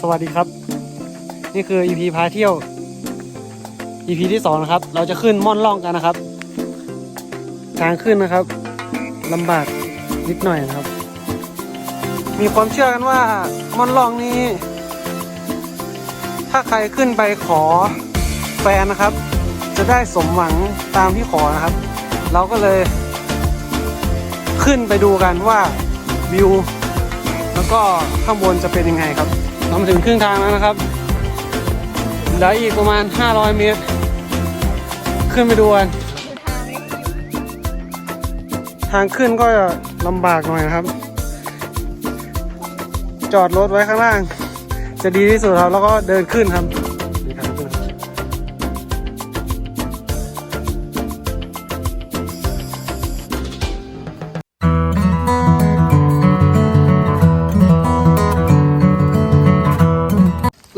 สวัสดีครับ นี่คือ EP พาเที่ยว EP ที่สองนะครับ เราจะขึ้นม่อนล่องกันนะครับ ทางขึ้นนะครับลำบากนิดหน่อยนะครับ มีความเชื่อกันว่าม่อนล่องนี้ ถ้าใครขึ้นไปขอแฟนนะครับ จะได้สมหวังตามที่ขอนะครับ เราก็เลย ขึ้นไปดูกันว่าวิวแล้วก็ข้างบนจะเป็นยังไงครับ เรามาถึงครึ่งทางแล้วนะครับเหลืออีกประมาณ 500 เมตร ขึ้นไปดูกันทางขึ้นก็ลำบากหน่อยนะครับ จอดรถไว้ข้างล่าง จะดีที่สุดครับ แล้วก็เดินขึ้นครับ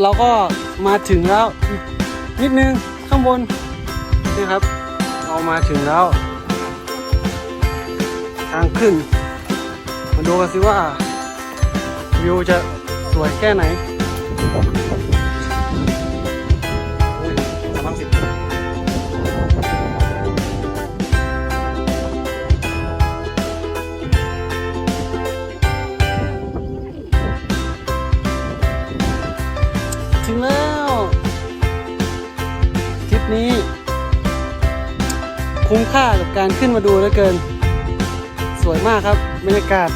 เราก็มาถึงแล้วนิดนึงข้างบนนี่ครับ เรามาถึงแล้ว ทางขึ้น มาดูกันสิว่าวิวจะสวยแค่ไหน ถึงแล้วทริปนี้ คุ้มค่ากับการขึ้นมาดูเหลือเกิน สวยมากครับ บรรยากาศ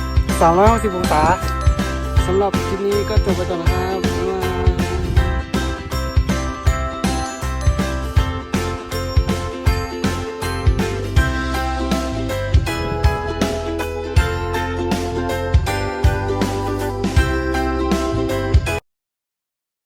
360 องศาสำหรับคลิปนี้ก็จบไปก่อนนะครับ